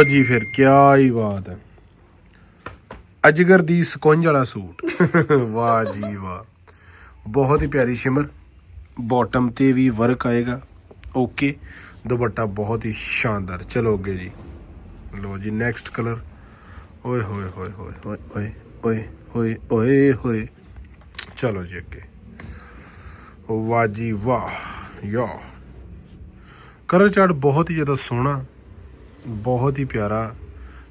ਲਓ ਜੀ ਫਿਰ, ਕਿਆ ਹੀ ਬਾਤ ਹੈ। ਅਜਗਰ ਦੀ ਸਕੁੰਜ ਵਾਲਾ ਸੂਟ। ਵਾਹ ਜੀ ਵਾਹ। ਬਹੁਤ ਹੀ ਪਿਆਰੀ ਸ਼ਿਮਰ। ਬਾਟਮ ਤੇ ਵੀ ਵਰਕ ਆਏਗਾ। ਓਕੇ ਦੁਪੱਟਾ ਬਹੁਤ ਹੀ ਸ਼ਾਨਦਾਰ। ਚਲੋ ਅੱਗੇ ਜੀ। ਲਓ ਜੀ ਨੈਕਸਟ ਕਲਰ ਓਏ, ਹੋਏ ਹੋਏ ਹੋਏ ਹੋਏ ਓਏ ਓਏ ਓਏ ਓਏ ਹੋਏ। ਚਲੋ ਜੀ ਅੱਗੇ। ਵਾਹ ਜੀ ਵਾਹ। ਯਾ। ਕਲਰ ਚਾਰਟ ਬਹੁਤ ਹੀ ਜ਼ਿਆਦਾ ਸੋਹਣਾ। ਬਹੁਤ ਹੀ ਪਿਆਰਾ।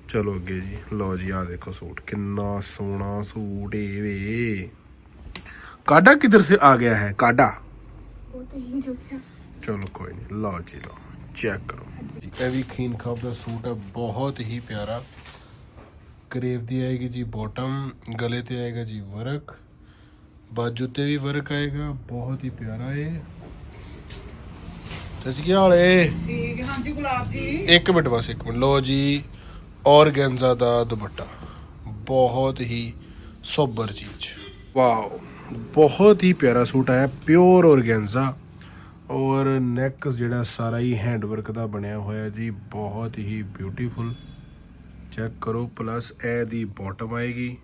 ਚਲੋ ਅੱਗੇ ਜੀ। ਲਓ ਜੀ ਆ ਦੇਖੋ ਸੂਟ। ਕਿੰਨਾ ਸੋਹਣਾ ਸੂਟ ਏ ਵੇ। ਕਾਡਾ ਕਿੱਧਰ ਸੇ ਆ ਗਿਆ ਹੈ? ਕਾਡਾ ਚਲੋ ਕੋਈ ਨਹੀਂ। ਲਓ ਜੀ ਲਓ। ਚੈੱਕ ਕਰੋ। ਜੀ ਇਹ ਵੀ ਖੀਨ ਖਾਬ ਦਾ ਸੂਟ ਹੈ। ਬਹੁਤ ਹੀ ਪਿਆਰਾ। ਕਰੇਵ ਦੀ ਆਏਗੀ ਜੀ ਬੋਟਮ ਗਲੇ ਤੇ ਆਏਗਾ ਜੀ ਵਰਕ। ਬਾਜੂ ਤੇ ਵੀ ਵਰਕ ਆਏਗਾ। ਬਹੁਤ ਹੀ ਪਿਆਰਾ ਏ ਸੱਚ ਕੀ ਹਾਲ ਏ। ਠੀਕ ਹੈ, ਹਾਂਜੀ ਗੁਲਾਬ ਜੀ। ਇੱਕ ਮਿੰਟ ਬਸ ਇੱਕ ਮਿੰਟ। ਲੋ ਜੀ ਔਰਗੈਂਜ਼ਾ ਦਾ ਦੁਪੱਟਾ। ਬਹੁਤ ਹੀ ਸੋਬਰ ਚੀਜ਼। ਵਾਓ ਬਹੁਤ ਹੀ ਪਿਆਰਾ ਸੂਟ ਆਇਆ ਪਿਓਰ ਔਰਗੈਂਜ਼ਾ। ਔਰ ਨੈਕ ਜਿਹੜਾ ਸਾਰਾ ਹੀ ਹੈਂਡ ਵਰਕ ਦਾ ਬਣਿਆ ਹੋਇਆ ਜੀ ਬਹੁਤ ਹੀ ਬਿਊਟੀਫੁਲ ਚੈੱਕ ਕਰੋ ਪਲੱਸ ਇਹ ਦੀ ਬਾਟਮ ਆਏਗੀ।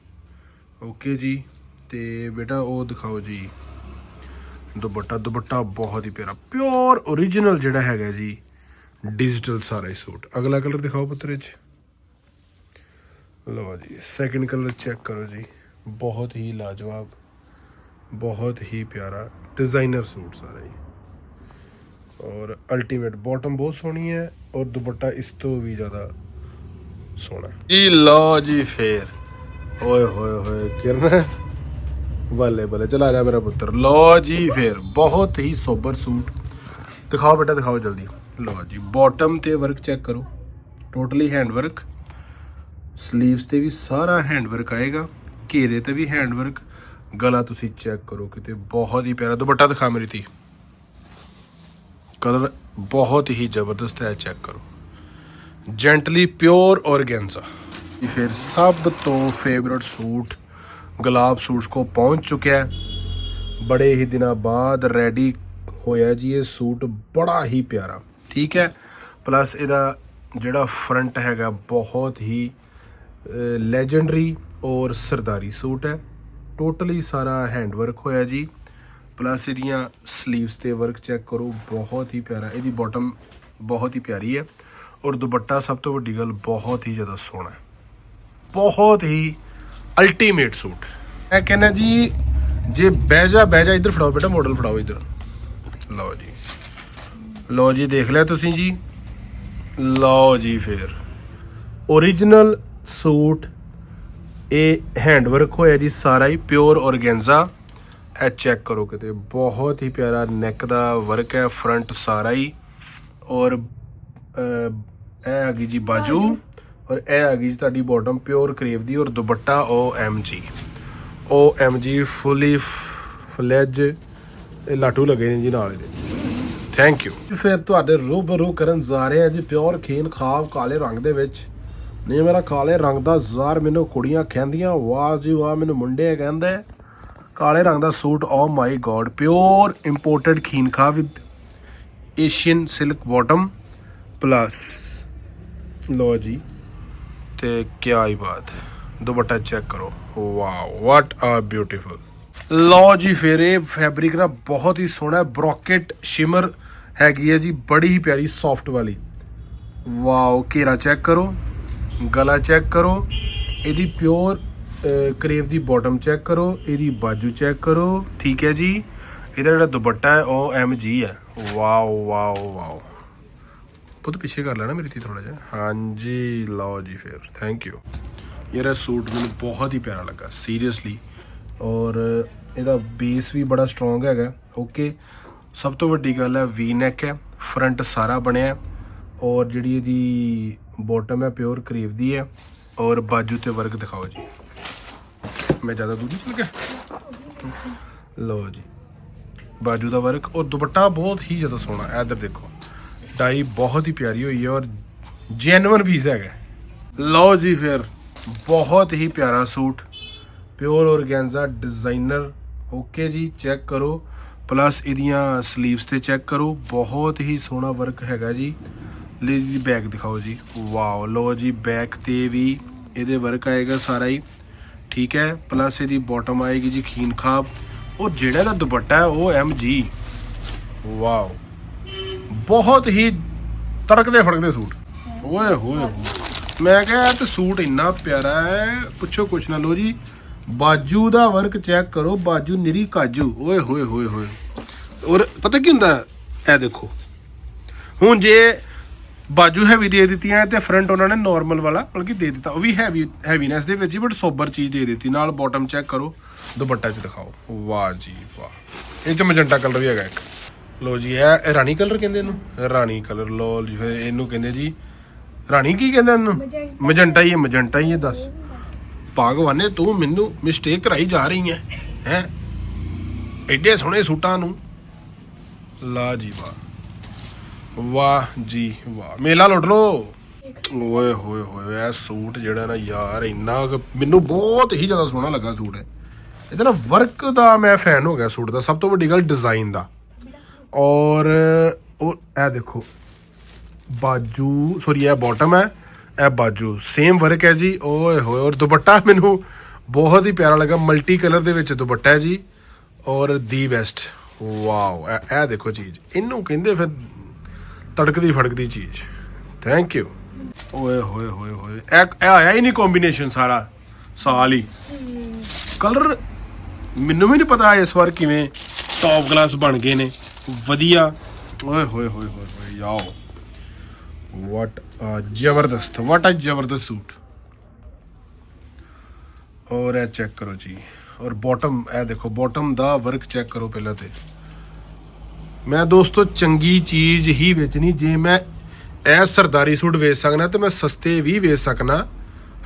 ਓਕੇ ਜੀ ਤੇ ਬੇਟਾ ਉਹ ਦਿਖਾਓ ਜੀ। ਦੁਪੱਟਾ ਦੁਪੱਟਾ ਬਹੁਤ ਹੀ ਪਿਆਰਾ ਪਿਓਰ origignal ਜਿਹੜਾ ਹੈਗਾ ਜੀ ਡਿਜੀਟਲ ਸਾਰਾ ਹੀ ਸੂਟ। ਅਗਲਾ ਕਲਰ ਦਿਖਾਓ ਪੁੱਤਰ ਚ। ਲਓ ਜੀ ਸੈਕਿੰਡ ਕਲਰ ਚੈੱਕ ਕਰੋ ਜੀ। ਬਹੁਤ ਹੀ ਲਾਜਵਾਬ, ਬਹੁਤ ਹੀ ਪਿਆਰਾ ਡਿਜ਼ਾਈਨਰ ਸੂਟ ਸਾਰਾ ਹੀ ਔਰ ਅਲਟੀਮੇਟ ਬਾਟਮ ਬਹੁਤ ਸੋਹਣੀ ਹੈ ਔਰ ਦੁਪੱਟਾ ਇਸ ਤੋਂ ਵੀ ਜ਼ਿਆਦਾ ਸੋਹਣਾ। ਜੀ ਲਓ ਜੀ ਫੇਰ। ਓਏ ਹੋਏ ਹੋਏ, ਕਿਰਨ। ਬੱਲੇ ਬੱਲੇ ਚਲਾ ਜਾ ਮੇਰਾ ਪੁੱਤਰ। ਲਓ ਜੀ ਫੇਰ, ਬਹੁਤ ਹੀ ਸੋਬਰ ਸੂਟ। ਦਿਖਾਓ ਬੇਟਾ, ਦਿਖਾਓ ਜਲਦੀ। ਲੋ ਜੀ ਬਾਟਮ ਤੇ ਵਰਕ ਚੈੱਕ ਕਰੋ। ਟੋਟਲੀ ਹੈਂਡ ਵਰਕ ਸਲੀਵਸ ਤੇ ਵੀ ਸਾਰਾ ਹੈਂਡ ਵਰਕ ਆਏਗਾ। ਘੇਰੇ ਤੇ ਵੀ ਹੈਂਡ ਵਰਕ ਗਲਾ ਤੁਸੀਂ ਚੈੱਕ ਕਰੋ ਕਿਤੇ। ਬਹੁਤ ਹੀ ਪਿਆਰਾ ਦੁਪੱਟਾ ਦਿਖਾ ਮੇਰੀ ਤੀ ਕਲਰ ਬਹੁਤ ਹੀ ਜ਼ਬਰਦਸਤ ਹੈ ਚੈੱਕ ਕਰੋ। ਜੈਂਟਲੀ ਪਿਓਰ ਔਰਗੈਂਜ਼ਾ ਇਹ ਫਿਰ ਸਭ ਤੋਂ ਫੇਵਰਟ ਸੂਟ ਗੁਲਾਬ ਸੂਟਸ ਕੋ ਪਹੁੰਚ ਚੁੱਕਿਆ ਹੈ। ਬੜੇ ਹੀ ਦਿਨਾਂ ਬਾਅਦ ਰੈਡੀ ਹੋਇਆ ਜੀ ਇਹ ਸੂਟ, ਬੜਾ ਹੀ ਪਿਆਰਾ। ਠੀਕ ਹੈ? ਪਲੱਸ ਇਹਦਾ ਜਿਹੜਾ ਫਰੰਟ ਹੈਗਾ, ਬਹੁਤ ਹੀ ਲੈਜੈਂਡਰੀ ਔਰ ਸਰਦਾਰੀ ਸੂਟ ਹੈ। ਟੋਟਲੀ ਸਾਰਾ ਹੈਂਡ ਵਰਕ ਹੋਇਆ ਜੀ। ਪਲੱਸ ਇਹਦੀਆਂ ਸਲੀਵਸ ਤੇ ਵਰਕ ਚੈੱਕ ਕਰੋ, ਬਹੁਤ ਹੀ ਪਿਆਰਾ। ਇਹਦੀ ਬਾਟਮ ਬਹੁਤ ਹੀ ਪਿਆਰੀ ਹੈ। ਔਰ ਦੁਪੱਟਾ ਸਭ ਤੋਂ ਵੱਡੀ ਗੱਲ, ਬਹੁਤ ਹੀ ਜ਼ਿਆਦਾ ਸੋਹਣਾ ਹੈ। ਬਹੁਤ ਹੀ ਅਲਟੀਮੇਟ ਸੂਟ ਮੈਂ ਕਹਿੰਦਾ ਜੀ ਜੇ ਬਹਿ ਜਾ ਬਹਿ ਜਾ ਇੱਧਰ ਫੜਾਓ ਬੇਟਾ ਮਾਡਲ ਫੜਾਓ ਇੱਧਰ। ਲਓ ਜੀ। ਲਓ ਜੀ ਦੇਖ ਲਿਆ ਤੁਸੀਂ ਜੀ। ਲਓ ਜੀ ਫਿਰ। Origignal ਸੂਟ ਇਹ ਹੈਂਡ ਵਰਕ ਹੋਇਆ ਜੀ ਸਾਰਾ ਹੀ ਪਿਓਰ ਔਰਗੈਂਜ਼ਾ ਇਹ ਚੈੱਕ ਕਰੋ ਕਿਤੇ। ਬਹੁਤ ਹੀ ਪਿਆਰਾ ਨੈਕ ਦਾ ਵਰਕ ਹੈ ਫਰੰਟ ਸਾਰਾ ਹੀ। ਔਰ ਇਹ ਆ ਗਈ ਜੀ ਬਾਜੂ। ਔਰ ਇਹ ਆ ਗਈ ਜੀ ਤੁਹਾਡੀ ਬਾਟਮ ਪਿਓਰ ਕਰੇਵ ਦੀ ਔਰ ਦੁਪੱਟਾ ਓ ਐਮ ਜੀ ਓ ਐਮ ਜੀ ਫੁੱਲੀ ਫਲੈਜ ਇਹ ਲਾਟੂ ਲੱਗੇ ਨੇ ਜੀ ਨਾਲ ਇਹਦੇ। ਥੈਂਕ ਯੂ ਫਿਰ ਤੁਹਾਡੇ ਰੂਬਰੂ ਕਰਨ ਜਾ ਰਹੇ ਆ ਜੀ ਪਿਓਰ ਖੇਨ ਖਾਬ ਕਾਲੇ ਰੰਗ ਦੇ ਵਿੱਚ। ਨਹੀਂ ਮੇਰਾ ਕਾਲੇ ਰੰਗ ਦਾ ਜ਼ਾਰ ਮੈਨੂੰ ਕੁੜੀਆਂ ਕਹਿੰਦੀਆਂ, ਵਾਹ ਜੀ ਵਾਹ ਮੈਨੂੰ ਮੁੰਡੇ ਕਹਿੰਦੇ। ਕਾਲੇ ਰੰਗ ਦਾ suit oh my god pure imported ਖੀਨ ਖਾ with Asian silk bottom plus ਲੋ ਜੀ। ਤੇ ਕੀ ਹੀ ਬਾਤ। ਦੁਪੱਟਾ ਚੈੱਕ ਕਰੋ। ਵਾਓ ਵਾਟ ਆ ਬਿਊਟੀਫੁਲ ਲਓ ਜੀ ਫਿਰ ਇਹ ਫੈਬਰਿਕ ਦਾ ਬਹੁਤ ਹੀ ਸੋਹਣਾ ਬ੍ਰੋਕੇਟ ਸ਼ਿਮਰ ਹੈਗੀ ਹੈ ਜੀ, ਬੜੀ ਹੀ ਪਿਆਰੀ ਸੌਫਟ ਵਾਲੀ। ਵਾਓ ਘੇਰਾ ਚੈੱਕ ਕਰੋ। ਗਲਾ ਚੈੱਕ ਕਰੋ। ਇਹਦੀ ਪਿਓਰ ਕਰੇਵ ਦੀ ਬਾਟਮ ਚੈੱਕ ਕਰੋ। ਇਹਦੀ ਬਾਜੂ ਚੈੱਕ ਕਰੋ। ਠੀਕ ਹੈ ਜੀ। ਇਹਦਾ ਜਿਹੜਾ ਦੁਪੱਟਾ ਹੈ, ਉਹ ਐਮ ਜੀ ਹੈ। ਵਾਓ ਵਾਓ ਵਾਓ ਪੁੱਤ ਪਿੱਛੇ ਕਰ ਲੈਣਾ ਮੇਰੀ ਤੀ ਥੋੜਾ ਜਿਹਾ। ਹਾਂਜੀ, ਲਓ ਜੀ ਫਿਰ। ਥੈਂਕ ਯੂ ਯਾਰ, ਇਹ ਸੂਟ ਮੈਨੂੰ ਬਹੁਤ ਹੀ ਪਿਆਰਾ ਲੱਗਾ ਸੀਰੀਅਸਲੀ ਔਰ ਇਹਦਾ ਬੇਸ ਵੀ ਬੜਾ ਸਟਰੋਂਗ ਹੈਗਾ। ਓਕੇ ਸਭ ਤੋਂ ਵੱਡੀ ਗੱਲ ਹੈ ਵੀ ਨੈਕ ਹੈ ਫਰੰਟ ਸਾਰਾ ਬਣਿਆ ਔਰ ਜਿਹੜੀ ਇਹਦੀ ਬਾਟਮ ਹੈ ਪਿਓਰ ਕਰੇਵ ਦੀ ਹੈ। ਔਰ ਬਾਜੂ ਤੇ ਵਰਕ ਦਿਖਾਓ ਜੀ। ਮੈਂ ਜ਼ਿਆਦਾ ਦੂਰ ਨਹੀਂ ਚਲ ਗਿਆ? ਲਓ ਜੀ। ਬਾਜੂ ਦਾ ਵਰਕ ਔਰ ਦੁਪੱਟਾ ਬਹੁਤ ਹੀ ਜ਼ਿਆਦਾ ਸੋਹਣਾ ਹੈ ਇੱਧਰ ਦੇਖੋ। ਡਾਈ ਬਹੁਤ ਹੀ ਪਿਆਰੀ ਹੋਈ ਹੈ ਔਰ ਜੈਨੂਇਨ ਪੀਸ ਹੈਗਾ। ਲਓ ਜੀ ਫਿਰ, ਬਹੁਤ ਹੀ ਪਿਆਰਾ suit pure organza designer okay ਜੀ ਚੈੱਕ ਕਰੋ। ਪਲੱਸ ਇਹਦੀਆਂ ਸਲੀਵਸ ਤੇ ਚੈੱਕ ਕਰੋ, ਬਹੁਤ ਹੀ ਸੋਹਣਾ ਵਰਕ ਹੈਗਾ ਜੀ। ਲੈ ਜੀ ਬੈਕ ਦਿਖਾਓ ਜੀ। ਵਾਓ ਲਓ ਜੀ ਬੈਕ ਤੇ ਵੀ ਇਹਦੇ ਵਰਕ ਆਏਗਾ ਸਾਰਾ ਹੀ। ਠੀਕ ਹੈ ਪਲੱਸ ਇਹਦੀ ਬਾਟਮ ਆਏਗੀ ਜੀ, ਖੀਨ ਖਾਬ। ਔਰ ਜਿਹੜਾ ਦਾ ਦੁਪੱਟਾ ਹੈ, ਉਹ ਐਮ ਜੀ ਵਾਓ ਬਹੁਤ ਹੀ ਤੜਕਦੇ ਫੜਕਦੇ ਸੂਟ। ਓਏ ਹੋਏ ਹੋਏ। ਮੈਂ ਕਿਹਾ ਤੇ ਸੂਟ ਇੰਨਾ ਪਿਆਰਾ ਹੈ, ਪੁੱਛੋ ਕੁਛ ਨਾ। ਲੋ ਜੀ, ਬਾਜੂ ਦਾ ਵਰਕ ਚੈੱਕ ਕਰੋ, ਬਾਜੂ ਨਿਰੀ ਕਾਜੂ। ਓਏ ਹੋਏ ਹੋਏ ਹੋਏ। ਔਰ ਪਤਾ ਕੀ ਹੁੰਦਾ? ਇਹ ਦੇਖੋ। ਹੁਣ ਜੇ ਬਾਜੂ ਹੈਵੀ ਦੇ ਦਿੱਤੀਆਂ ਤੇ ਫਰੰਟ ਉਹਨਾਂ ਨੇ ਨਾਰਮਲ ਵਾਲਾ, ਬਲਕਿ ਦੇ ਦਿੱਤਾ। ਉਹ ਵੀ ਹੈਵੀ, ਹੈਵੀਨੈਸ ਦੇ ਵਿੱਚ ਹੀ, ਬਟ ਸੋਬਰ ਚੀਜ਼ ਦੇ ਦਿੱਤੀ। ਨਾਲ ਬਾਟਮ ਚੈੱਕ ਕਰੋ, ਦੁਪੱਟਾ ਚ ਦਿਖਾਓ। ਵਾਹ ਜੀ ਵਾਹ। ਇਹ ਚ ਮਜੰਟਾ ਕਲਰ ਵੀ ਹੈਗਾ ਇੱਕ। ਲੋ ਜੀ ਇਹ ਰਾਣੀ ਕਲਰ ਕਹਿੰਦੇ ਇਹਨੂੰ? ਰਾਣੀ ਕਲਰ ਲੋ ਜੀ ਫਿਰ ਇਹਨੂੰ ਕਹਿੰਦੇ ਜੀ। ਰਾਣੀ ਕੀ ਕਹਿੰਦੇ ਇਹਨੂੰ? ਮਜੰਟਾ। ਹੀ। ਹੈ ਮਜੰਟਾ ਹੀ ਹੈ ਦੱਸ। ਭਗਵਾਨੇ ਤੂੰ ਮੈਨੂੰ ਮਿਸਟੇਕ ਕਰਾਈ ਜਾ ਰਹੀ ਹੈ ਹੈ? ਐਡੇ ਸੋਹਣੇ ਸੂਟਾਂ ਨੂੰ। ਲਾ ਜੀ ਵਾਹ। ਵਾਹ ਜੀ ਵਾਹ। ਮੇਲਾ ਲੁੱਟ ਲੋ ਓਏ ਹੋਏ ਹੋਏ ਇਹ ਸੂਟ ਜਿਹੜਾ ਨਾ ਯਾਰ ਇੰਨਾ ਮੈਨੂੰ ਬਹੁਤ ਹੀ ਜ਼ਿਆਦਾ ਸੋਹਣਾ ਲੱਗਾ ਸੂਟ ਇਹ। ਇਹਦਾ ਨਾ ਵਰਕ ਦਾ ਮੈਂ ਫੈਨ ਹੋ ਗਿਆ ਸੂਟ ਦਾ ਸਭ ਤੋਂ ਵੱਡੀ ਗੱਲ ਡਿਜ਼ਾਈਨ ਦਾ। ਔਰ ਉਹ ਇਹ ਦੇਖੋ। ਬਾਜੂ ਸੌਰੀ ਇਹ ਬਾਟਮ ਹੈ। ਇਹ ਬਾਜੂ। ਸੇਮ ਵਰਕ ਹੈ ਜੀ। ਓਏ ਹੋਏ ਔਰ ਦੁਪੱਟਾ ਮੈਨੂੰ ਬਹੁਤ ਹੀ ਪਿਆਰਾ ਲੱਗਾ। ਮਲਟੀ ਕਲਰ ਦੇ ਵਿੱਚ ਦੁਪੱਟਾ ਹੈ ਜੀ। ਔਰ ਦੀ ਬੈਸਟ ਵਾਓ ਇਹ ਇਹ ਦੇਖੋ ਚੀਜ਼। ਇਹਨੂੰ ਕਹਿੰਦੇ ਫਿਰ ਤੜਕਦੀ ਫੜਕਦੀ ਚੀਜ਼। ਥੈਂਕ ਯੂ ਓਏ ਹੋਏ ਹੋਏ ਹੋਏ। ਇਹ ਇਹ ਆਇਆ ਹੀ ਨਹੀਂ ਕੰਬੀਨੇਸ਼ਨ ਸਾਰਾ। ਸਾਲ ਹੀ। ਕਲਰ ਮੈਨੂੰ ਵੀ ਨਹੀਂ ਪਤਾ ਇਸ ਵਾਰ ਕਿਵੇਂ ਟੌਪ ਕਲਾਸ ਬਣ ਗਏ ਨੇ। ਵਧੀਆ। ਓਏ ਹੋਏ ਹੋਏ ਹੋਏ ਹੋਏ, ਯਾਓ। ਵਾਟ ਜ਼ਬਰਦਸਤ ਵਾਟ ਅ ਜ਼ਬਰਦਸਤ ਸੂਟ। ਔਰ ਇਹ ਚੈੱਕ ਕਰੋ ਜੀ। ਔਰ ਬਾਟਮ ਇਹ ਦੇਖੋ ਬਾਟਮ ਦਾ ਵਰਕ ਚੈੱਕ ਕਰੋ ਪਹਿਲਾਂ ਤੇ। ਮੈਂ ਦੋਸਤੋ, ਚੰਗੀ ਚੀਜ਼ ਹੀ ਵੇਚਣੀ। ਜੇ ਮੈਂ ਇਹ ਸਰਦਾਰੀ ਸੂਟ ਵੇਚ ਸਕਣਾ ਤੇ ਮੈਂ ਸਸਤੇ ਵੀ ਵੇਚ ਸਕਣਾ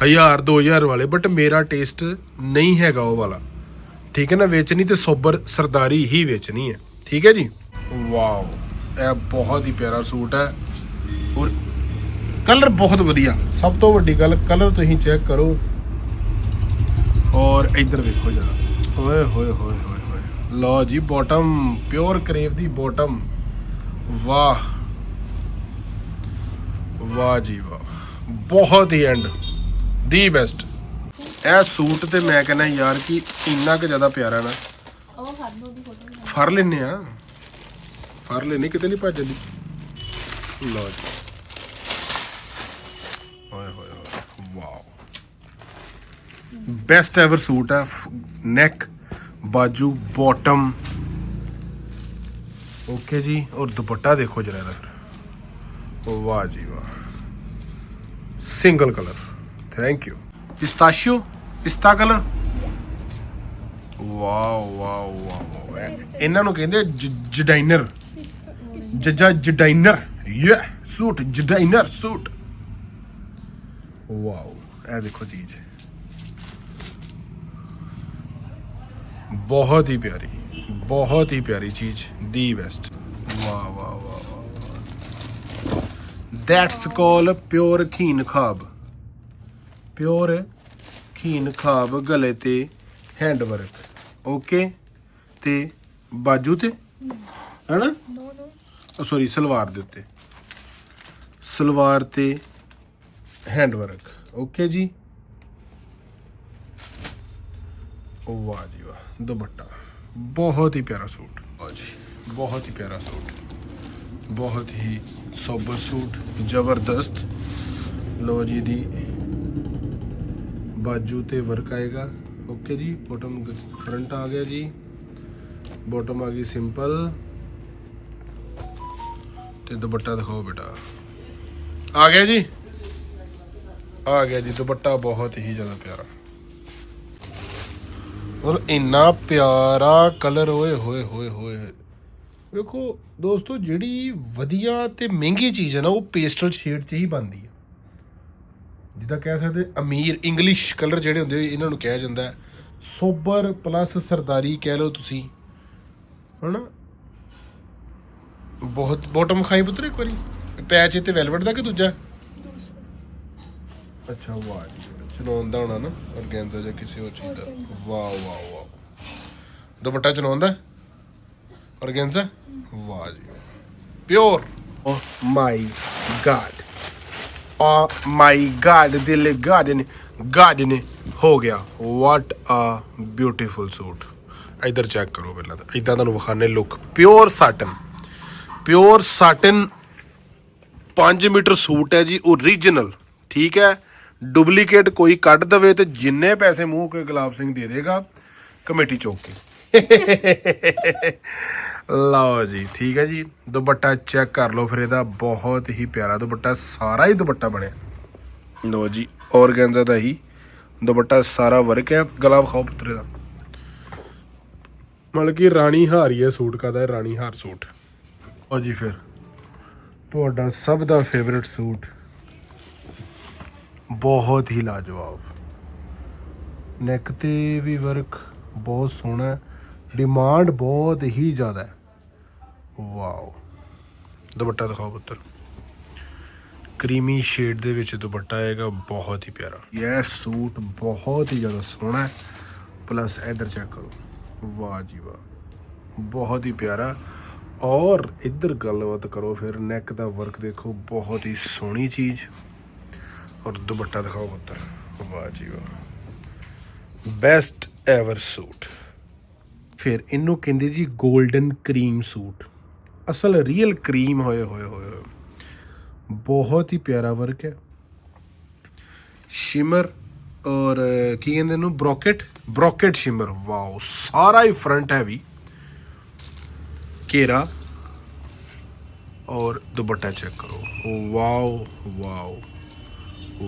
ਹਜ਼ਾਰ 2000 ਵਾਲੇ ਬਟ ਮੇਰਾ ਟੇਸਟ ਨਹੀਂ ਹੈਗਾ ਉਹ ਵਾਲਾ। ਠੀਕ ਹੈ ਨਾ, ਵੇਚਣੀ ਤੇ ਸੋਬਰ ਸਰਦਾਰੀ ਹੀ ਵੇਚਣੀ ਹੈ। ਠੀਕ ਹੈ ਜੀ? ਵਾਓ ਇਹ ਬਹੁਤ ਹੀ ਪਿਆਰਾ ਸੂਟ ਹੈ। ਔਰ ਕਲਰ ਬਹੁਤ ਵਧੀਆ। ਸਭ ਤੋਂ ਵੱਡੀ ਗੱਲ ਕਲਰ ਤੁਸੀਂ ਚੈੱਕ ਕਰੋ। ਔਰ ਇੱਧਰ ਵੇਖੋ ਜਰਾ। ਓਏ ਹੋਏ ਹੋਏ ਹੋਏ ਹੋਏ। ਲਓ ਜੀ ਬਾਟਮ ਪਿਓਰ ਕਰੇਵ ਦੀ ਬਾਟਮ ਵਾਹ। ਵਾਹ ਜੀ ਵਾਹ। ਬਹੁਤ ਹੀ ਐਂਡ ਦੀ ਬੈਸਟ ਇਹ ਸੂਟ ਤੇ ਮੈਂ ਕਹਿੰਦਾ ਯਾਰ ਕਿ ਇੰਨਾ ਕੁ ਜ਼ਿਆਦਾ ਪਿਆਰਾ ਨਾ। ਉਹ ਫੜ ਲਓ ਦੀ ਫੋਟੋ ਫੜ ਲੈਨੇ ਆ ਫੜ ਲੈਨੇ ਕਿਤੇ ਨਹੀਂ ਭੱਜਦੀ ਲਓ ਜੀ। ਓਏ ਹੋਏ ਹੋਏ ਵਾਓ। ਬੈਸਟ ਐਵਰ ਸੂਟ ਹੈ ਨੈਕ ਬਾਜੂ ਬਾਟਮ ਓਕੇ ਜੀ ਔਰ ਦੁਪੱਟਾ ਦੇਖੋ ਜਰਾ ਇਹਦਾ। ਵਾਹ ਜੀ ਵਾਹ। Single colour thank you pistachio pista colour wow wow wow ਇਹ- ਇਹਨਾਂ ਨੂੰ ਕਹਿੰਦੇ ਜਡਾਈਨਰ ਜੱਜਾ ਜਡਾਈਨਰ ਯੇ ਸੂਟ, ਜਡਾਈਨਰ ਸੂਟ। ਵਾਓ, ਇਹ ਦੇਖੋ ਚੀਜ਼ ਬਹੁਤ ਹੀ ਪਿਆਰੀ, ਬਹੁਤ ਹੀ ਪਿਆਰੀ ਚੀਜ਼, ਦੀ ਬੈਸਟ ਵਾਹ ਵਾਹ ਵਾਹ ਵਾਹ ਦੈਟਸ ਕਾਲ ਪਿਓਰ ਖੀਨ ਖਾਬ। ਪਿਓਰ ਖੀਨ ਖਾਬ ਗਲੇ ਤੇ ਹੈਂਡ ਵਰਕ ਓਕੇ ਤੇ ਬਾਜੂ ਤੇ? ਹੈਨਾ? ਸੌਰੀ ਸਲਵਾਰ ਦੇ ਉੱਤੇ। ਸਲਵਾਰ ਤੇ ਹੈਂਡ ਵਰਕ ਓਕੇ ਜੀ? ਓ ਵਾਹ ਜੀ ਵਾਹ ਦੁਪੱਟਾ। ਬਹੁਤ ਹੀ ਪਿਆਰਾ ਸੂਟ। ਵਾਹ ਜੀ। ਬਹੁਤ ਹੀ ਪਿਆਰਾ ਸੂਟ। ਬਹੁਤ ਹੀ ਸੋਬਰ ਸੂਟ ਜ਼ਬਰਦਸਤ। ਲੋ ਜੀ ਦੀ ਬਾਜੂ ਤੇ ਵਰਕ ਆਏਗਾ। ਓਕੇ ਜੀ ਬੋਟਮ ਫਰੰਟ ਆ ਗਿਆ ਜੀ। ਬੋਟਮ ਆ ਗਈ ਸਿੰਪਲ ਤੇ ਦੁਪੱਟਾ ਦਿਖਾਓ ਬੇਟਾ। ਆ ਗਿਆ ਜੀ? ਆ ਗਿਆ ਜੀ, ਦੁਪੱਟਾ ਬਹੁਤ ਹੀ ਜ਼ਿਆਦਾ ਪਿਆਰਾ। ਔਰ ਇੰਨਾ ਪਿਆਰਾ ਕਲਰ, ਓਏ, ਹੋਏ ਹੋਏ ਹੋਏ। ਵੇਖੋ ਦੋਸਤੋ, ਜਿਹੜੀ ਵਧੀਆ ਤੇ ਮਹਿੰਗੀ ਚੀਜ਼ ਹੈ ਨਾ, ਉਹ ਪੇਸਟਲ ਸ਼ੇਡ 'ਚ ਹੀ ਬਣਦੀ ਹੈ। ਜਿੱਦਾਂ ਕਹਿ ਸਕਦੇ ਅਮੀਰ ਇੰਗਲਿਸ਼ ਕਲਰ ਜਿਹੜੇ ਹੁੰਦੇ, ਇਹਨਾਂ ਨੂੰ ਕਿਹਾ ਜਾਂਦਾ ਸੋਬਰ ਪਲੱਸ ਸਰਦਾਰੀ ਕਹਿ ਲਓ ਤੁਸੀਂ। ਹਨਾ? ਬਹੁਤ ਬੋਟਮ ਖਾਈ ਪੁੱਤਰ ਇੱਕ ਵਾਰੀ? ਪੈਚ ਤੇ ਵੈਲਵਟ ਦਾ ਕਿ ਦੂਜਾ? ਅੱਛਾ, ਵਾਹ ਚਨੌਨ ਦਾ ਹੋਣਾ ਨਾ ਔਰਗੈਂਜ਼ਾ ਜਾਂ ਕਿਸੇ ਹੋਰ ਚੀਜ਼ ਦਾ। ਵਾਹ ਵਾਹ ਵਾਹ। ਦੁਪੱਟਾ ਚਨੌਨ ਦਾ? ਔਰਗੈਂਜ਼ਾ ਵਾਹ ਜੀ ਪਿਓਰ ਓ ਮਾਈ ਗਾਡ ਓ ਮਾਈ ਗਾਡ ਦਿਲ ਗਾਰਡਨ ਗਾਰਡਨ ਹੋ ਗਿਆ। ਵਾਟ ਆ ਬਿਊਟੀਫੁਲ ਸੂਟ ਇਧਰ ਚੈੱਕ ਕਰੋ ਪਹਿਲਾਂ ਤਾਂ। ਇਦਾਂ ਤੁਹਾਨੂੰ ਵਿਖਾਣੇ look pure satin pure satin 5 metre suit ਹੈ ਜੀ ਓਰੀਜਨਲ ਠੀਕ ਹੈ? ਡੁਪਲੀਕੇਟ ਕੋਈ ਕੱਢ ਦਵੇ ਤੇ ਜਿੰਨੇ ਪੈਸੇ ਮੂੰਹ ਕੇ ਗੁਲਾਬ ਸਿੰਘ ਦੇ ਦੇਗਾ, ਕਮੇਟੀ ਚੌਕ ਕੇ। ਲਓ ਜੀ, ਠੀਕ ਹੈ ਜੀ, ਦੁਪੱਟਾ ਚੈੱਕ ਕਰ ਲਓ ਫਿਰ ਇਹਦਾ, ਬਹੁਤ ਹੀ ਪਿਆਰਾ ਦੁਪੱਟਾ, ਸਾਰਾ ਹੀ ਦੁਪੱਟਾ ਬਣਿਆ। ਲਓ ਜੀ, ਔਰਗੈਂਜ਼ਾ ਦਾ ਹੀ ਦੁਪੱਟਾ, ਸਾਰਾ ਵਰਕ ਹੈ ਗਲਾ ਵਿਖਾਓ ਪੁੱਤਰੇ ਦਾ। ਮਤਲਬ ਕਿ ਰਾਣੀ ਹਾਰ ਹੀ ਹੈ ਸੂਟ ਕਦਾ ਰਾਣੀ ਹਾਰ ਸੂਟ। ਲਓ ਜੀ ਫਿਰ। ਤੁਹਾਡਾ ਸਭ ਦਾ ਫੇਵਰਿਟ ਸੂਟ। ਬਹੁਤ ਹੀ ਲਾਜਵਾਬ। ਨੈਕ ਤੇ ਵੀ ਵਰਕ ਬਹੁਤ ਸੋਹਣਾ ਡਿਮਾਂਡ ਬਹੁਤ ਹੀ ਜ਼ਿਆਦਾ ਹੈ। ਵਾਓ ਦੁਪੱਟਾ ਦਿਖਾਓ ਪੁੱਤਰ। ਕਰੀਮੀ ਸ਼ੇਡ ਦੇ ਵਿੱਚ ਦੁਪੱਟਾ ਆਏਗਾ ਬਹੁਤ ਹੀ ਪਿਆਰਾ। ਇਹ ਸੂਟ ਬਹੁਤ ਹੀ ਜ਼ਿਆਦਾ ਸੋਹਣਾ ਹੈ। ਪਲੱਸ ਇਧਰ ਚੈੱਕ ਕਰੋ। ਵਾਹ ਜੀ ਵਾਹ। ਬਹੁਤ ਹੀ ਪਿਆਰਾ। ਔਰ ਇੱਧਰ ਗੱਲਬਾਤ ਕਰੋ ਫਿਰ ਨੈਕ ਦਾ ਵਰਕ ਦੇਖੋ, ਬਹੁਤ ਹੀ ਸੋਹਣੀ ਚੀਜ਼। ਔਰ ਦੁਪੱਟਾ ਦਿਖਾਓ ਪੁੱਤਰ ਵਾਹ ਜੀ ਵਾਹ। ਬੈਸਟ ਐਵਰ ਸੂਟ ਫਿਰ ਇਹਨੂੰ ਕਹਿੰਦੇ ਜੀ 골ਡਨ ਕਰੀਮ ਸੂਟ ਅਸਲ ਰੀਅਲ ਕਰੀਮ ਹੋਏ ਹੋਏ ਹੋਏ। ਹੋਏ। ਬਹੁਤ ਹੀ ਪਿਆਰਾ ਵਰਕ ਹੈ। ਸ਼ਿਮਰ ਔਰ, ਕੀ ਕਹਿੰਦੇ ਇਹਨੂੰ? ਬ੍ਰੋਕਟ ਬ੍ਰੋਕਟ ਸ਼ਿਮਰ ਵਾਓ, ਸਾਰਾ ਹੀ ਫਰੰਟ ਹੈ ਵੀ ਘੇਰਾ ਔਰ ਦੁਪੱਟਾ ਚੈੱਕ ਕਰੋ ਵਾਓ ਵਾਓ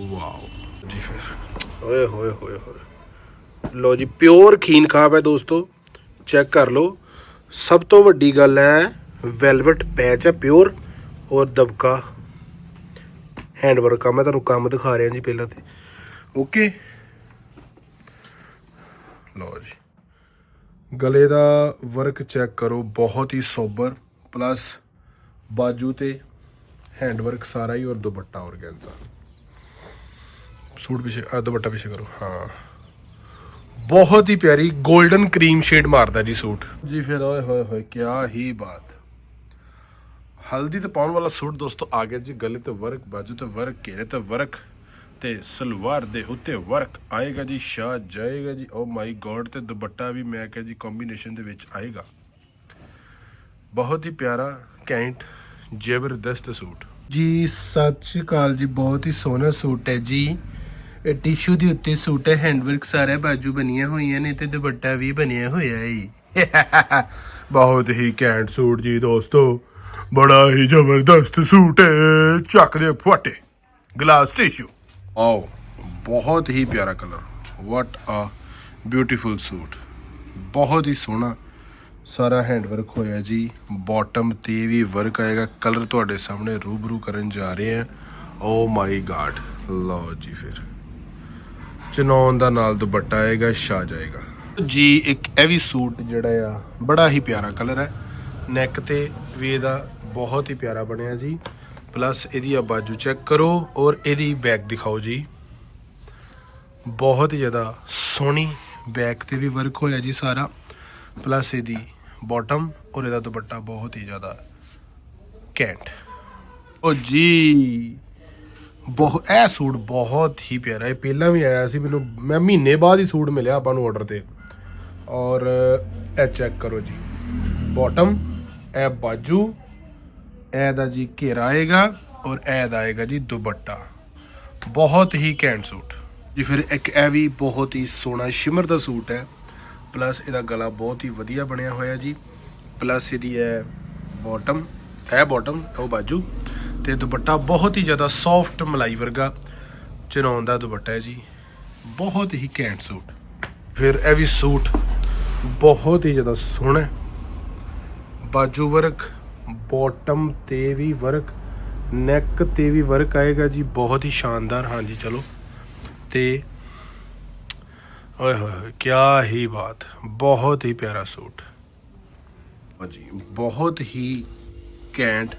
ਵਾਓ ਜੀ ਫਿਰ ਓਏ ਹੋਏ ਹੋਏ ਹੋਏ ਲੋ ਜੀ ਪਿਓਰ ਖੀਨ ਖਾਬ ਹੈ ਦੋਸਤੋ ਚੈੱਕ ਕਰ ਲਓ ਸਭ ਤੋਂ ਵੱਡੀ ਗੱਲ ਹੈ ਵੈਲਵਟ ਪੈਚ ਹੈ ਪਿਓਰ ਔਰ ਦਬਕਾ ਹੈਂਡਵਰਕ ਆ ਮੈਂ ਤੁਹਾਨੂੰ ਕੰਮ ਦਿਖਾ ਰਿਹਾ ਜੀ ਪਹਿਲਾਂ ਤੇ ਓਕੇ ਲਓ ਜੀ ਗਲੇ ਦਾ ਵਰਕ ਚੈੱਕ ਕਰੋ, ਬਹੁਤ ਹੀ ਸੋਬਰ ਪਲੱਸ ਬਾਜੂ ਤੇ ਹੈਂਡ ਵਰਕ ਸਾਰਾ ਹੀ ਔਰ ਦੁਪੱਟਾ ਔਰਗੈਂਜ਼ਾ ਸੂਟ ਪਿੱਛੇ ਆ ਦੁਪੱਟਾ ਪਿੱਛੇ ਕਰੋ, ਹਾਂ। ਬਹੁਤ ਹੀ ਪਿਆਰੀ 골ਡਨ ਕਰੀਮ ਸ਼ੇਡ ਮਾਰਦਾ ਜੀ ਸੂਟ। ਜੀ ਫਿਰ, ਓਏ ਹੋਏ ਹੋਏ ਕੀ ਹੀ ਬਾਤ। ਹਲਦੀ ਤੇ ਪਾਉਣ ਵਾਲਾ ਸੂਟ ਦੋਸਤੋ, ਆ ਗਿਆ ਜੀ, ਗਲੇ ਤੇ ਵਰਕ ਬਾਜੂ ਤੇ ਵਰਕ ਘੇਰੇ ਤੇ ਵਰਕ ਤੇ ਸਲਵਾਰ ਦੇ ਉੱਤੇ ਵਰਕ ਆਏਗਾ ਜੀ ਸ਼ਾ ਜਾਏਗਾ ਜੀ। ਓ ਮਾਈ ਗੋਡ ਤੇ ਦੁਪੱਟਾ ਵੀ ਮੈਂ ਕਿਹਾ ਜੀ ਕੰਬੀਨੇਸ਼ਨ ਦੇ ਵਿੱਚ ਆਏਗਾ। ਬਹੁਤ ਹੀ ਪਿਆਰਾ, ਕੈਂਟ, ਜ਼ਬਰਦਸਤ ਸੂਟ। ਜੀ, ਸਤਿ ਸ਼੍ਰੀ ਅਕਾਲ ਜੀ, ਬਹੁਤ ਹੀ ਸੋਹਣਾ ਸੂਟ ਹੈ ਜੀ। ਇਹ ਟਿਸ਼ੂ ਦੇ ਉੱਤੇ ਸੂਟ ਹੈ ਹੈਂਡਵਰਕ ਸਾਰੇ ਬਾਜੂ ਬਣੀਆਂ ਹੋਈਆਂ ਨੇ ਤੇ ਦੁਪੱਟਾ ਵੀ ਬਣਿਆ ਹੋਇਆ ਹੈ ਬਹੁਤ ਹੀ ਕੈਂਟ ਸੂਟ ਜੀ ਦੋਸਤੋ, ਬੜਾ ਹੀ ਜ਼ਬਰਦਸਤ ਸੂਟ ਹੈ। ਚੱਕ ਦੇ ਫੁੱਟੇ ਗਲਾਸ ਟਿਸ਼ੂ ਆਓ, ਬਹੁਤ ਹੀ ਪਿਆਰਾ colour. What a beautiful suit ਬਹੁਤ ਹੀ ਸੋਹਣਾ ਸਾਰਾ ਹੈਂਡਵਰਕ ਹੋਇਆ ਜੀ। ਬਾਟਮ ਤੇ ਵੀ ਵਰਕ ਆਏਗਾ। ਕਲਰ ਤੁਹਾਡੇ ਸਾਹਮਣੇ ਰੂਬਰੂ ਕਰਨ ਜਾ ਰਹੇ ਆ ਓ ਮਾਈ ਗਾਡ ਲਓ ਜੀ ਫਿਰ। ਚਨੌਨ ਦਾ ਨਾਲ ਦੁਪੱਟਾ ਆਏਗਾ ਛਾ ਜਾਏਗਾ। ਜੀ, ਇੱਕ ਇਹ ਵੀ ਸੂਟ ਜਿਹੜਾ ਆ, ਬੜਾ ਹੀ ਪਿਆਰਾ ਕਲਰ ਹੈ। ਨੈਕ ਤੇ ਵੀ ਇਹਦਾ ਬਹੁਤ ਹੀ ਪਿਆਰਾ ਬਣਿਆ ਜੀ। ਪਲੱਸ ਇਹਦੀ ਆ ਬਾਜੂ ਚੈੱਕ ਕਰੋ ਔਰ ਇਹਦੀ ਬੈਕ ਦਿਖਾਓ ਜੀ। ਬਹੁਤ ਹੀ ਜ਼ਿਆਦਾ ਸੋਹਣੀ ਬੈਕ ਤੇ ਵੀ ਵਰਕ ਹੋਇਆ ਜੀ ਸਾਰਾ। ਪਲੱਸ ਇਹਦੀ ਬਾਟਮ ਔਰ ਇਹਦਾ ਦੁਪੱਟਾ ਬਹੁਤ ਹੀ ਜ਼ਿਆਦਾ ਕੈਂਟ ਓ ਜੀ ਬਹੁਤ ਇਹ ਸੂਟ ਬਹੁਤ ਹੀ ਪਿਆਰਾ ਹੈ। ਪਹਿਲਾਂ ਵੀ ਆਇਆ ਸੀ, ਮੈਨੂੰ, ਮੈਂ ਮਹੀਨੇ ਬਾਅਦ ਹੀ ਸੂਟ ਮਿਲਿਆ ਆਪਾਂ ਨੂੰ ਆਰਡਰ ਤੇ। ਔਰ ਇਹ ਚੈੱਕ ਕਰੋ ਜੀ। ਬਾਟਮ ਇਹ ਬਾਜੂ ਇਹ ਦਾ ਜੀ ਘੇਰਾ ਆਏਗਾ ਔਰ ਇਹ ਦਾ ਆਏਗਾ ਜੀ ਦੁਪੱਟਾ। ਬਹੁਤ ਹੀ ਘੈਂਟ ਸੂਟ। ਜੀ ਫਿਰ ਇੱਕ ਇਹ ਵੀ ਬਹੁਤ ਹੀ ਸੋਹਣਾ ਸ਼ਿਮਰ ਦਾ ਸੂਟ ਹੈ। ਪਲੱਸ ਇਹਦਾ ਗਲਾ ਬਹੁਤ ਹੀ ਵਧੀਆ ਬਣਿਆ ਹੋਇਆ ਜੀ। ਪਲੱਸ ਇਹਦੀ ਹੈ ਬਾਟਮ ਇਹ ਬਾਟਮ ਉਹ ਬਾਜੂ ਤੇ ਦੁਪੱਟਾ ਬਹੁਤ ਹੀ ਜ਼ਿਆਦਾ ਸੌਫਟ ਮਲਾਈ ਵਰਗਾ ਚਨੌਨ ਦਾ ਦੁਪੱਟਾ ਹੈ ਜੀ। ਬਹੁਤ ਹੀ ਘੈਂਟ ਸੂਟ। ਫਿਰ ਇਹ ਵੀ ਸੂਟ ਬਹੁਤ ਹੀ ਜ਼ਿਆਦਾ ਸੋਹਣਾ ਬਾਜੂ ਵਰਕ ਬੋਟਮ ਤੇ ਵੀ ਵਰਕ ਨੈਕ ਤੇ ਵੀ ਵਰਕ ਆਏਗਾ ਜੀ, ਬਹੁਤ ਹੀ ਸ਼ਾਨਦਾਰ। ਹਾਂਜੀ, ਚਲੋ। ਤੇ ਓਏ ਹੋਏ ਕੀ ਹੀ ਬਾਤ, ਬਹੁਤ ਹੀ ਪਿਆਰਾ ਸੂਟ। ਜੀ ਬਹੁਤ ਹੀ ਕੈਂਟ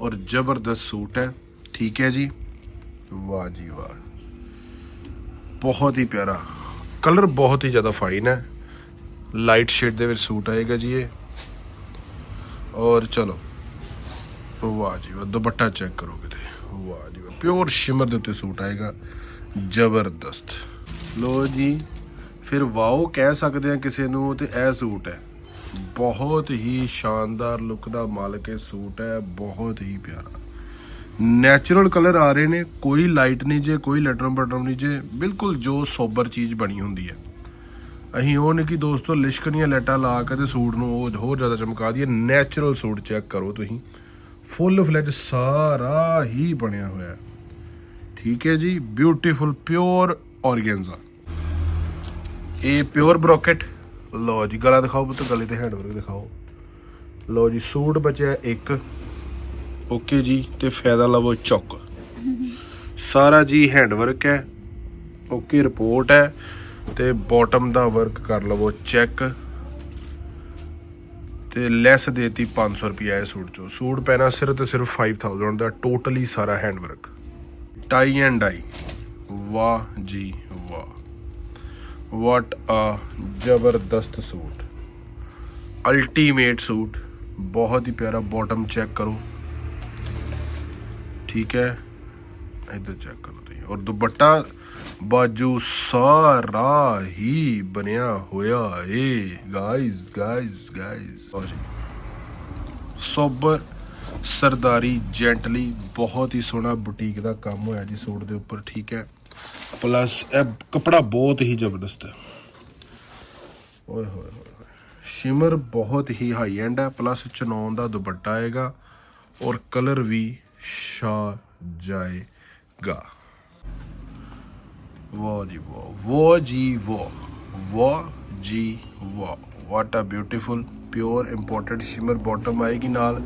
ਔਰ ਜ਼ਬਰਦਸਤ ਸੂਟ ਹੈ। ਠੀਕ ਹੈ ਜੀ? ਵਾਹ ਜੀ ਵਾਹ। ਬਹੁਤ ਹੀ ਪਿਆਰਾ। ਕਲਰ ਬਹੁਤ ਹੀ ਜ਼ਿਆਦਾ ਫਾਈਨ ਹੈ। ਲਾਈਟ ਸ਼ੇਡ ਦੇ ਵਿੱਚ ਸੂਟ ਆਏਗਾ ਜੀ ਇਹ। ਔਰ ਚਲੋ। ਵਾਹ ਜੀ ਵਾਹ, ਦੁਪੱਟਾ ਚੈੱਕ ਕਰੋ ਕਿਤੇ। ਵਾਹ ਜੀ ਪਿਓਰ ਸ਼ਿਮਰ ਦੇ ਉੱਤੇ ਸੂਟ ਆਏਗਾ। ਜ਼ਬਰਦਸਤ। ਲੋ ਜੀ, ਫਿਰ ਵਾਓ ਕਹਿ ਸਕਦੇ ਆ ਕਿਸੇ ਨੂੰ ਤੇ ਇਹ ਸੂਟ ਹੈ। ਬਹੁਤ ਹੀ ਸ਼ਾਨਦਾਰ ਲੁੱਕ ਦਾ ਮਾਲਕ ਇਹ ਸੂਟ ਹੈ, ਬਹੁਤ ਹੀ ਪਿਆਰਾ। ਨੈਚੁਰਲ ਕਲਰ ਆ ਰਹੇ ਨੇ, ਕੋਈ ਲਾਈਟ ਨਹੀਂ ਜੇ, ਕੋਈ ਲਟਰਮ ਬਟਰਮ ਨਹੀਂ ਜੇ, ਬਿਲਕੁਲ ਜੋ ਸੋਬਰ ਚੀਜ਼ ਬਣੀ ਹੁੰਦੀ ਹੈ। ਅਸੀਂ ਉਹ ਨਹੀਂ ਕਿ ਦੋਸਤੋ ਲਿਸ਼ਕਣੀਆਂ ਲੈਟਾਂ ਲਾ ਕੇ ਤੇ ਸੂਟ ਨੂੰ ਉਹ ਹੋਰ ਜ਼ਿਆਦਾ ਚਮਕਾ ਦਈਏ ਨੈਚੁਰਲ ਸੂਟ ਚੈੱਕ ਕਰੋ ਤੁਸੀਂ। ਫੁੱਲ ਫਲੈਜ ਸਾਰਾ ਹੀ ਬਣਿਆ ਹੋਇਆ ਹੈ। ਠੀਕ ਹੈ ਜੀ ਬਿਊਟੀਫੁਲ ਪਿਓਰ ਔਰਗੈਂਜ਼ਾ ਇਹ ਪਿਓਰ ਬ੍ਰੋਕਟ ਲੋ ਜੀ, ਗਲਾ ਦਿਖਾਓ ਪੁੱਤ, ਗਲੇ ਤੇ ਹੈਂਡਵਰਕ ਦਿਖਾਓ। ਲੋ ਜੀ, ਸੂਟ ਬਚਿਆ ਇੱਕ। ਓਕੇ ਜੀ, ਤੇ ਫਾਇਦਾ ਲਵੋ ਚੌਕ। ਸਾਰਾ ਜੀ ਹੈਂਡਵਰਕ ਹੈ। ਓਕੇ ਰਿਪੋਰਟ ਹੈ। ਤੇ ਬਾਟਮ ਦਾ ਵਰਕ ਕਰ ਲਵੋ ਚੈੱਕ ਤੇ ਲੈਸ ਦੇਤੀ 500 ਰੁਪਿਆ ਇਹ ਸੂਟ ਚੋਂ। ਸੂਟ ਪੈਣਾ ਸਿਰਫ ਤੇ ਸਿਰਫ 5000 ਦਾ ਟੋਟਲੀ ਸਾਰਾ hand work tie and dye ਵਾਹ ਜੀ ਵਾਹ। ਵਾਟ ਆ ਜ਼ਬਰਦਸਤ ਸੂਟ। Ultimate suit. ਬਹੁਤ ਹੀ ਪਿਆਰਾ ਬਾਟਮ ਚੈੱਕ ਕਰੋ। ਠੀਕ ਹੈ? ਇਧਰ ਚੈੱਕ ਕਰੋ ਤੁਸੀਂ। ਔਰ ਦੁਪੱਟਾ ਬਾਜੂ ਸਾਰਾ ਹੀ ਬਣਿਆ ਹੋਇਆ ਏ। ਗਾਇਜ਼ ਗਾਇਜ਼ ਗਾਇਜ਼ ਔਰ ਸੋਬਰ, ਸਰਦਾਰੀ ਜੈਂਟਲੀ ਬਹੁਤ ਹੀ ਸੋਹਣਾ ਬੁਟੀਕ ਦਾ ਕੰਮ ਹੋਇਆ ਜੀ ਸੂਟ ਦੇ ਉੱਪਰ, ਠੀਕ ਹੈ। ਪਲੱਸ ਇਹ ਕਪੜਾ ਬਹੁਤ ਹੀ ਜ਼ਬਰਦਸਤ ਹੈ। ਓਏ ਹੋਏ ਹੋਏ ਸ਼ਿਮਰ ਬਹੁਤ ਹੀ ਹਾਈ ਐਂਡ ਹੈ। ਪਲੱਸ ਚਨੌਨ ਦਾ ਦੁਪੱਟਾ ਆਏਗਾ। ਔਰ ਕਲਰ ਵੀ ਸ਼ਾ ਜਾਏਗਾ ਵਾਹ ਜੀ ਵਾਹ ਵਾਹ ਜੀ ਵਾਹ ਵਾਹ ਜੀ ਵਾਹ what a beautiful pure imported shimmer bottom ਆਏਗੀ ਨਾਲ।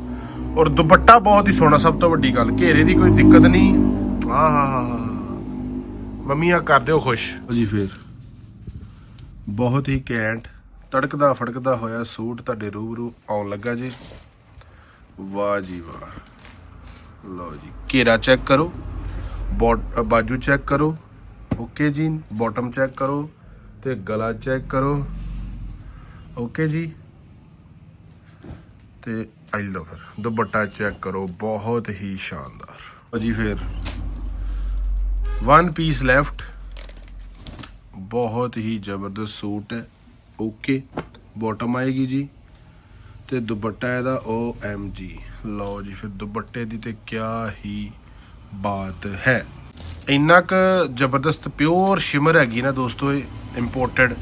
ਔਰ ਦੁਪੱਟਾ ਬਹੁਤ ਹੀ ਸੋਹਣਾ ਸਭ ਤੋਂ ਵੱਡੀ ਗੱਲ। ਘੇਰੇ ਦੀ ਕੋਈ ਦਿੱਕਤ ਨਹੀਂ। ਆਹ ਹਾ ਹਾ ਮੰਮੀ ਆ ਕਰ ਦਿਓ ਖੁਸ਼। ਜੀ ਫੇਰ। ਬਹੁਤ ਹੀ ਕੈਂਟ ਤੜਕਦਾ ਫੜਕਦਾ ਹੋਇਆ ਸੂਟ ਤੁਹਾਡੇ ਰੂਬਰੂ ਆਉਣ ਲੱਗਾ ਜੀ। ਵਾਹ ਜੀ ਵਾਹ। ਲਓ ਜੀ ਘੇਰਾ ਚੈੱਕ ਕਰੋ। ਬਾਜੂ ਚੈੱਕ ਕਰੋ। ਓਕੇ ਜੀ ਬਾਟਮ ਚੈੱਕ ਕਰੋ ਤੇ ਗਲਾ ਚੈੱਕ ਕਰੋ। ਓਕੇ ਜੀ ਤੇ ਆਈ ਲਓ ਫਿਰ। ਦੁਪੱਟਾ ਚੈੱਕ ਕਰੋ। ਬਹੁਤ ਹੀ ਸ਼ਾਨਦਾਰ। ਲਓ ਜੀ ਫਿਰ ਵਨ ਪੀਸ ਲੈਫਟ ਬਹੁਤ ਹੀ ਜ਼ਬਰਦਸਤ ਸੂਟ ਹੈ। ਓਕੇ ਬਾਟਮ ਆਏਗੀ ਜੀ। ਤੇ ਦੁਪੱਟਾ ਇਹਦਾ ਓ ਐਮ ਜੀ ਲਓ ਜੀ ਫਿਰ ਦੁਪੱਟੇ ਦੀ ਤੇ ਕਿਆ ਹੀ ਬਾਤ ਹੈ। ਇੰਨਾ ਕ ਜ਼ਬਰਦਸਤ ਪਿਓਰ ਸ਼ਿਮਰ ਹੈਗੀ ਨਾ ਦੋਸਤੋ ਇਹ ਇੰਪੋਰਟਡ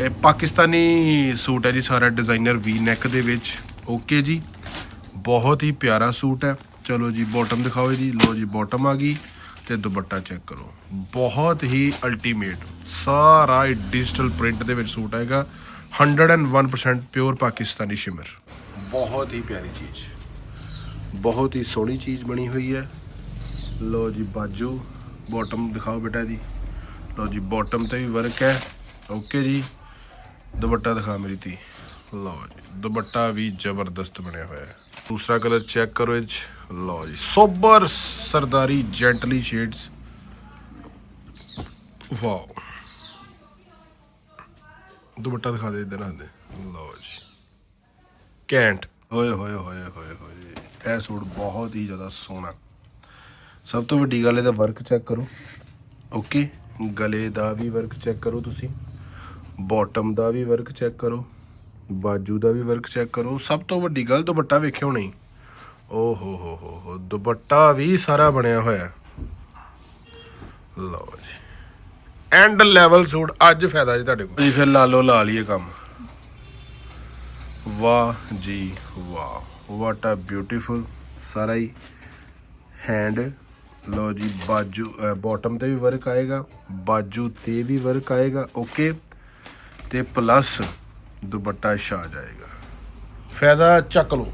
ਇਹ ਪਾਕਿਸਤਾਨੀ ਸੂਟ ਹੈ ਜੀ ਸਾਰਾ ਡਿਜ਼ਾਈਨਰ ਵੀ ਨੈਕ ਦੇ ਵਿੱਚ। ਓਕੇ ਜੀ, ਬਹੁਤ ਹੀ ਪਿਆਰਾ ਸੂਟ ਹੈ। ਚਲੋ ਜੀ ਬਾਟਮ ਦਿਖਾਓ ਜੀ। ਲੋ ਜੀ ਬਾਟਮ ਆ ਗਈ ਤੇ ਦੁਪੱਟਾ ਚੈੱਕ ਕਰੋ। ਬਹੁਤ ਹੀ ਅਲਟੀਮੇਟ ਸਾਰਾ ਡਿਜੀਟਲ ਪ੍ਰਿੰਟ ਦੇ ਵਿੱਚ ਸੂਟ ਆਏਗਾ 101% ਪਿਓਰ ਪਾਕਿਸਤਾਨੀ ਸ਼ਿਮਰ ਬਹੁਤ ਹੀ ਪਿਆਰੀ ਚੀਜ਼। ਬਹੁਤ ਹੀ ਸੋਹਣੀ ਚੀਜ਼ ਬਣੀ ਹੋਈ ਹੈ। ਲੋ ਜੀ, ਬਾਜੂ। ਬਾਟਮ ਦਿਖਾਓ ਬੇਟਾ ਜੀ। ਲਓ ਜੀ ਬਾਟਮ ਤੇ ਵੀ ਵਰਕ ਹੈ। ਓਕੇ ਜੀ। ਦੁਪੱਟਾ ਦਿਖਾ ਮੇਰੀ ਤੀ ਲਓ ਜੀ, ਦੁਪੱਟਾ ਵੀ ਜ਼ਬਰਦਸਤ ਬਣਿਆ ਹੋਇਆ ਹੈ। ਦੂਸਰਾ ਕਲਰ ਚੈੱਕ ਕਰੋ ਇਹ ਲਓ ਜੀ, ਸੋਬਰ ਸਰਦਾਰੀ ਜੈਂਟਲੀ ਸ਼ੇਡਸ ਵਾਓ। ਦੁਪੱਟਾ ਦਿਖਾ ਦੇ ਇਧਰ ਹੱਦੇ ਲਓ ਜੀ। ਕੈਂਟ ਓਏ ਹੋਏ ਹੋਏ ਹੋਏ ਹੋਏ। ਇਹ ਸੂਟ ਬਹੁਤ ਹੀ ਜ਼ਿਆਦਾ ਸੋਹਣਾ ਸਭ ਤੋਂ ਵੱਡੀ ਗੱਲ, ਇਹਦਾ ਵਰਕ ਚੈੱਕ ਕਰੋ। ਓਕੇ ਗਲੇ ਦਾ ਵੀ ਵਰਕ ਚੈੱਕ ਕਰੋ ਤੁਸੀਂ। ਬਾਟਮ ਦਾ ਵੀ ਵਰਕ ਚੈੱਕ ਕਰੋ। ਬਾਜੂ ਦਾ ਵੀ ਵਰਕ ਚੈੱਕ ਕਰੋ। ਸਭ ਤੋਂ ਵੱਡੀ ਗੱਲ, ਦੁਪੱਟਾ ਵੇਖਿਓ ਨਹੀਂ ਓ ਹੋ ਹੋ ਹੋ ਹੋ। ਦੁਪੱਟਾ ਵੀ ਸਾਰਾ ਬਣਿਆ ਹੋਇਆ। ਲਓ ਜੀ। ਐਂਡ ਲੈਵਲ ਸੂਟ, ਅੱਜ ਫਾਇਦਾ ਜੀ ਤੁਹਾਡੇ ਕੋਲ। ਜੀ ਫਿਰ ਲਾ ਲਓ, ਲਾ ਲਈਏ ਕੰਮ। ਵਾਹ ਜੀ ਵਾਹ। ਵਾਟ ਆ ਬਿਊਟੀਫੁਲ ਸਾਰਾ ਹੀ ਹੈਂਡ ਲਓ ਜੀ, ਬਾਜੂ ਬਾਟਮ ਤੇ ਵੀ ਵਰਕ ਆਏਗਾ, ਬਾਜੂ ਤੇ ਵੀ ਵਰਕ ਆਏਗਾ ਓਕੇ ਤੇ ਪਲੱਸ ਦੁਪੱਟਾ ਛਾ ਜਾਏਗਾ। ਫਾਇਦਾ ਚੱਕ ਲਓ।